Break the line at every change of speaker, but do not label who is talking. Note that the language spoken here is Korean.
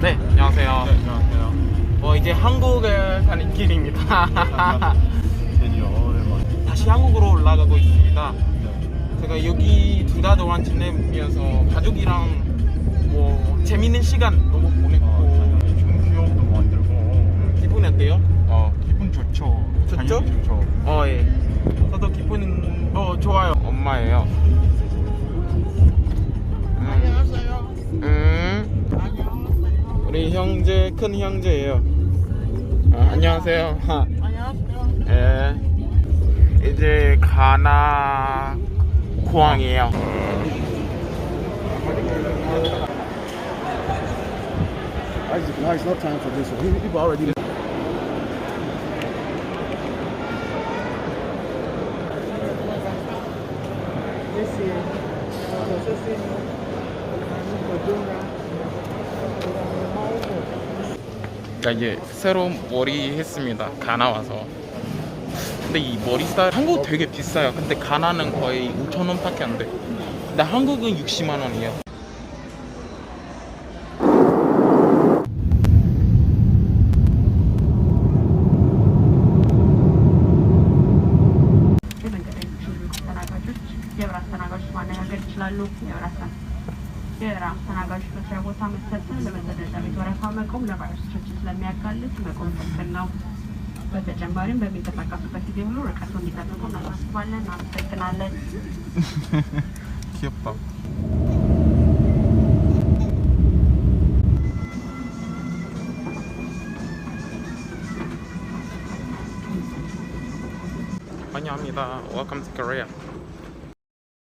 네, 안녕하세요.
네, 안녕하세요.
어, 이제 한국을 가는 길입니다.
드디어.
다시 한국으로 올라가고 있습니다.
네.
제가 여기 두 달 동안 지내면서 가족이랑 뭐 재밌는 시간 너무 보냈고
어, 좋은 기억도 만들고.
음, 기분이 어때요?
어, 기분 좋죠.
좋죠?
좋죠.
어, 예. 저도 기분은 어 좋아요. 엄마예요. 음.
안녕하세요.
음. 우리 형제 큰 형제예요. 아, 안녕하세요. 하.
안녕하세요.
예. 이제 가나 공항이에요.
Isaac, now it's not time for this one. People already.
그러니까 이제 새로운 머리 했습니다. 가나 와서. 근데 이 머리 스타일 한국 되게 비싸요. 근데 가나는 거의 5천 원밖에 안 돼. 근데 한국은 60만 원이에요.
የመንገደኞች ሁሉ አስተናጋጆች የብር አስተናጋጆች ማነጋገር ይችላሉ። የብር አስተና- የብር አስተናጋጆች መስሪያ ቦታ መሰብሰብ፣ ለመጸዳጃ ቤት ወረፋ መቆም ለቫይረስ ስርጭት ስለሚያጋልጥ መቆም ክልክል ነው። በተጨማሪም በሚንቀሳቀሱበት ጊዜ ሁሉ ርቀቱ እንዲጠብቁ እናሳስባለን። አመሰግናለን።
귀엽다.
환영합니다. Welcome to Korea.